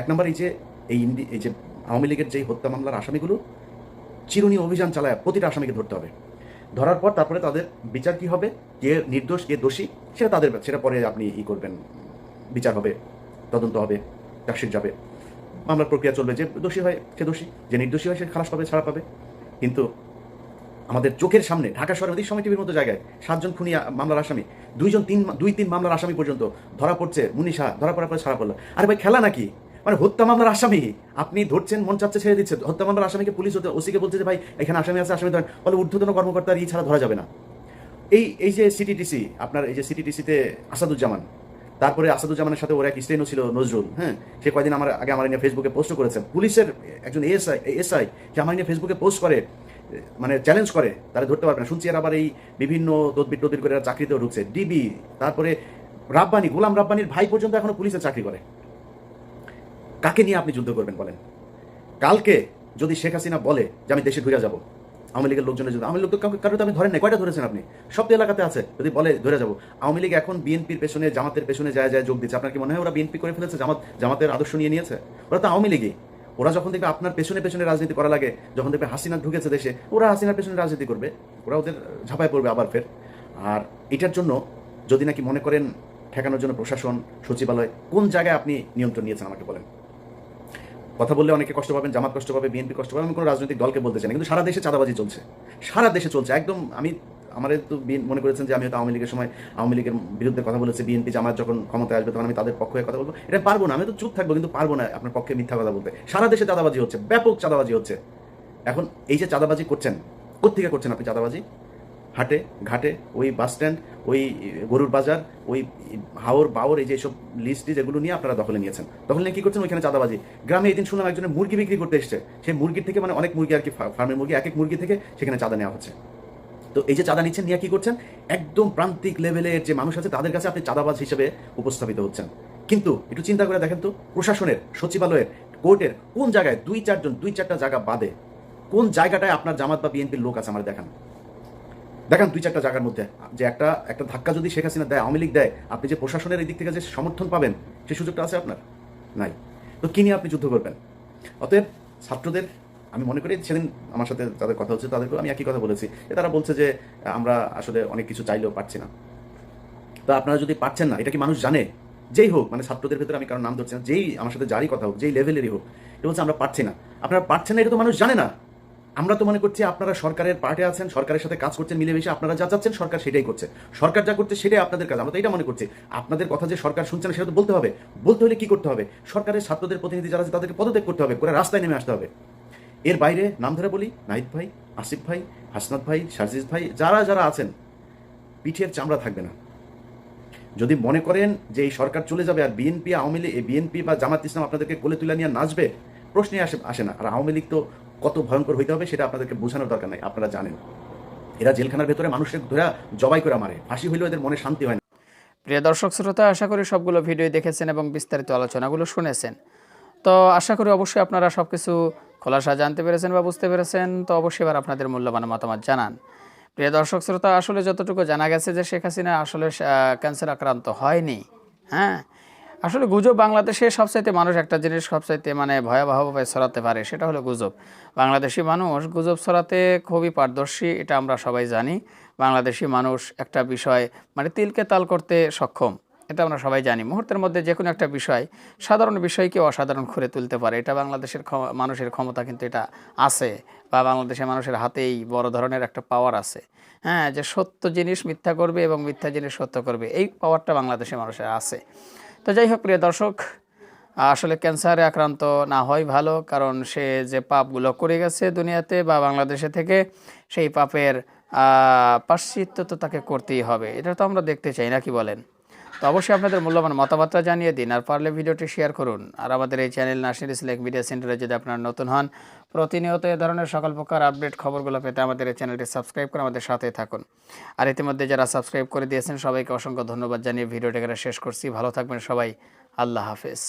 এক নম্বর এই যে, এই ইন্ডি, এই যে আওয়ামী লীগের যে হত্যা মামলার আসামিগুলো, চিরুনি অভিযান চালায় প্রতিটা আসামিকে ধরতে হবে। ধরার পর তারপরে তাদের বিচার কি হবে, কে নির্দোষ, কে দোষী, সেটা তাদের, সেটা পরে আপনি ই করবেন। বিচার হবে, তদন্ত হবে, চার্জশিট যাবে। মামলার প্রক্রিয়া চলবে, যে দোষী হয় সে দোষী, যে নির্দোষী হয় সে খালাস পাবে, ছাড়া পাবে। কিন্তু আমাদের চোখের সামনে, ঢাকা শহরের মধ্যে সময় টিভির মতো জায়গায় সাতজন খুনি মামলার আসামি, দুইজন তিন দুই তিন মামলার আসামি পর্যন্ত ধরা পড়ছে মুনি শাহ, ধরা পড়ার পরে ছাড়া পড়ল। আরে ভাই, খেলা নাকি? মানে হত্যা মামলার আসামি। আপনি ধরছেন, মন চাচ্ছে ছেড়ে দিচ্ছে। হত্যা মামলার আসামিকে পুলিশ হতে ওসিকে বলছে যে, ভাই, এখানে আসামি আছে, আসামি ধরেন। বলে ঊর্ধ্বতন কর্মকর্তার ই ছাড়া ধরা যাবে না। এই এই যে সিটিটিসি আপনার এই যে সিটিটিসিতে আসাদুজ্জামান, তারপরে আসাদুজ্জামানের সাথে ওর এক স্টেনও ছিল নজরুল হ্যাঁ? সে কয়দিন আমার আগে আমার ফেসবুকে পোস্ট করেছে। পুলিশের একজন এএসআই এসআই যে আমার ফেসবুকে পোস্ট করে। মানে চ্যালেঞ্জ করে, তারা ধরতে পারবে না। শুনছি আবার এই বিভিন্ন তদবির তদবির করে চাকরিতেও ঢুকছে। ডিবি তারপরে রাব্বানি, গোলাম রাব্বানির ভাই পর্যন্ত এখনও পুলিশে চাকরি করে। কাকে নিয়ে আপনি যুদ্ধ করবেন বলেন? কালকে যদি শেখ হাসিনা বলে যে আমি দেশে ঘুরে যাব, আওয়ামী লীগের লোকজনের যদি আওয়ামী লীগ কারও তো আপনি ধরেন না কয়টা ধরেছেন আপনি? সব তো এলাকাতে আছে। যদি বলে ধরে যাব, আওয়ামী লীগ এখন বিএনপির পেছনে, জামাতের পেছনে যায় যায় যোগ দিচ্ছে। আপনার কি মনে হয় ওরা বিএনপি করে ফেলেছে? জামাত, জামাতের আদর্শ নিয়ে নিয়েছে? ওরা তো আওয়ামী লীগই। ওরা যখন দেখবে আপনার পেছনে পেছনে রাজনীতি করা লাগে, যখন দেখবে হাসিনা ঢুকেছে দেশে, ওরা হাসিনার পেছনে রাজনীতি করবে, ওরা ওদের ঝাঁপায় পড়বে আবার ফের। আর এটার জন্য যদি নাকি মনে করেন ঠেকানোর জন্য প্রশাসন, সচিবালয়, কোন জায়গায় আপনি নিয়ন্ত্রণ নিয়েছেন আমাকে বলেন? কথা বললে অনেকে কষ্ট পাবেন, জামাত কষ্ট পাবে, বিএনপি কষ্ট পাবে আমি কোনো রাজনৈতিক দলকে বলতে চাই না। কিন্তু সারা দেশে চাঁদাবাজি চলছে। সারা দেশে চলছে। একদম আমি আমার তো মনে করেছেন যে আমি হয়তো আওয়ামী লীগের সময় আওয়ামী লীগের বিরুদ্ধে কথা বলেছি, বিএনপি জামাত যখন ক্ষমতায় আসবে তখন আমি তাদের পক্ষে কথা বলব। এটা পারব না, আমি তো চুপ থাকব, কিন্তু পারব না আপনার পক্ষে মিথ্যা কথা বলতে। সারা দেশে চাঁদাবাজি হচ্ছে, ব্যাপক চাঁদাবাজি হচ্ছে। এখন এই যে চাঁদাবাজি করছেন কোথেকে করছেন আপনি চাঁদাবাজি? হাটে, ঘাটে, ওই বাস স্ট্যান্ড, ওই গরুর বাজার, ওই হাওর বাওর, এই যে সব লিস্ট যেগুলো নিয়ে আপনারা দখলে নিয়েছেন। দখলে নিয়ে কি করছেন ওইখানে চাঁদাবাজি? গ্রামে এই দিন শুনলাম একজনের মুরগি বিক্রি করতে এসছে। সেই মুরগির থেকে মানে অনেক মুরগি আর কি, ফার্মের মুরগি, এক এক মুরগি থেকে সেখানে চাঁদা নেওয়া হচ্ছে। তো এই যে চাঁদা নিচ্ছেন, নিয়ে কি করছেন? একদম প্রান্তিক লেভেলের যে মানুষ আছে, তাদের কাছে আপনি চাঁদাবাজ হিসেবে উপস্থাপিত হচ্ছেন। কিন্তু একটু চিন্তা করে দেখেন তো, প্রশাসনের, সচিবালয়ের, কোর্টের কোন জায়গায় দুই চারজন, দুই চারটা জায়গা বাদে কোন জায়গাটায় আপনার জামাত বা বিএনপির লোক আছে আমার দেখান। দেখান দুই চারটা জায়গার মধ্যে, যে একটা একটা ধাক্কা যদি শেখ হাসিনা দেয়, আওয়ামী লীগ দেয়, আপনি যে প্রশাসনের এই দিক থেকে যে সমর্থন পাবেন সেই সুযোগটা আছে আপনার? নাই। তো কি নিয়ে আপনি যুদ্ধ করবেন? অতএব ছাত্রদের আমি মনে করি সেদিন আমার সাথে তাদের কথা হচ্ছে, তাদেরকেও আমি একই কথা বলেছি। তারা বলছে যে, আমরা আসলে অনেক কিছু চাইলেও পারছি না। তো আপনারা যদি পারছেন না, এটা কি মানুষ জানে? যেই হোক মানে ছাত্রদের ভেতরে আমি কারণ নাম ধরছি না, যেই আমার সাথে যারই কথা হোক, যেই লেভেলেরই হোক এটা বলছে আমরা পারছি না। আপনারা পারছেন না, এটা তো মানুষ জানে না। আমরা তো মনে করছি আপনারা সরকারের পার্টে আছেন, সরকারের সাথে কাজ করছেন, মিলেমিশে আপনারা যা চাচ্ছেন, সরকার সেটাই করছে। সরকার যা করছে, সেটাই আপনাদের কাজ, আমরা তো এটা মনে করছি। আপনাদের কথা যে সরকার শুনছে না, সেটা তো বলতে হবে। বলতে হলে কি করতে হবে? সরকারের ছাত্রদের প্রতিনিধি যারা আছে, তাদেরকে পদত্যাগ করতে হবে করে রাস্তায় নেমে আসতে হবে। এর বাইরে নাম ধরে বলি নাহিদ ভাই, আসিফ ভাই, হাসনাত ভাই শারজিজ ভাই, যারা যারা আছেন, পিঠের চামড়া থাকবে না। যদি মনে করেন যে এই সরকার চলে যাবে আর বিএনপি আওয়ামী লীগ বিএনপি বা জামাত ইসলাম আপনাদেরকে কোলে তুলে নিয়ে নাচবে, প্রশ্নে আসে আসে না। আর আওয়ামী লীগ তো কত ভয়ঙ্কর হইতে হবে সেটা আপনাদেরকে বোঝানোর দরকার নাই, আপনারা জানেন। এরা জেলখানার ভেতরে মানুষের ধরে, জবাই করে মারে। ফাঁসি হইলেও এদের মনে শান্তি হয় না। প্রিয় দর্শক, শ্রোতা, আশা করি সবগুলো ভিডিও দেখেছেন এবং বিস্তারিত আলোচনাগুলো শুনেছেন। তো আশা করি অবশ্যই আপনারা সব কিছু খোলাসা জানতে পেরেছেন বা বুঝতে পেরেছেন। তো অবশ্যই এবার আপনাদের মূল্যবান মতামত জানান। প্রিয় দর্শক, শ্রোতা, আসলে যতটুকু জানা গেছে যে শেখ হাসিনা আসলে ক্যান্সার আক্রান্ত হয়নি। হ্যাঁ? আসলে গুজব বাংলাদেশে সবচাইতে মানুষ একটা জিনিস সবচাইতে মানে ভয়াবহভাবে ছড়াতে পারে, সেটা হলো গুজব। বাংলাদেশি মানুষ গুজব ছড়াতে খুবই পারদর্শী, এটা আমরা সবাই জানি। বাংলাদেশি মানুষ একটা বিষয় মানে তিলকে তাল করতে সক্ষম। এটা আমরা সবাই জানি। মুহূর্তের মধ্যে যে কোনো একটা বিষয়, সাধারণ বিষয়কে অসাধারণ করে তুলতে পারে। এটা বাংলাদেশের মানুষের ক্ষমতা কিন্তু এটা আছে বা বাংলাদেশের মানুষের হাতেই বড় ধরনের একটা পাওয়ার আছে। হ্যাঁ যে সত্য জিনিস মিথ্যা করবে এবং মিথ্যা জিনিস সত্য করবে, এই পাওয়ারটা বাংলাদেশের মানুষের আছে। তো যাই হোক, প্রিয় দর্শক, আসলে ক্যান্সারে আক্রান্ত না হয় ভালো, কারণ সে যে পাপগুলো করে গেছে দুনিয়াতে বা বাংলাদেশে থেকে, সেই পাপের প্রায়শ্চিত্ত তো তাকে করতেই হবে। এটা তো আমরা দেখতে চাই, না কি বলেন? তো অবশ্যই আপনাদের মূল্যবান মতামতটা জানিয়ে দিন আর পারলে ভিডিওটি শেয়ার করুন। আর আমাদের এই চ্যানেল নাসির ইসলাম মিডিয়া সেন্টারে যদি আপনারা নতুন হন, প্রতিনিয়ত এ ধরনের সকল প্রকার আপডেট খবরগুলো পেতে আমাদের এই চ্যানেলটি সাবস্ক্রাইব করে আমাদের সাথেই থাকুন। আর ইতিমধ্যে যারা সাবস্ক্রাইব করে দিয়েছেন, সবাইকে অসংখ্য ধন্যবাদ জানিয়ে ভিডিওটি এখানে শেষ করছি। ভালো থাকবেন সবাই। আল্লাহ হাফেজ।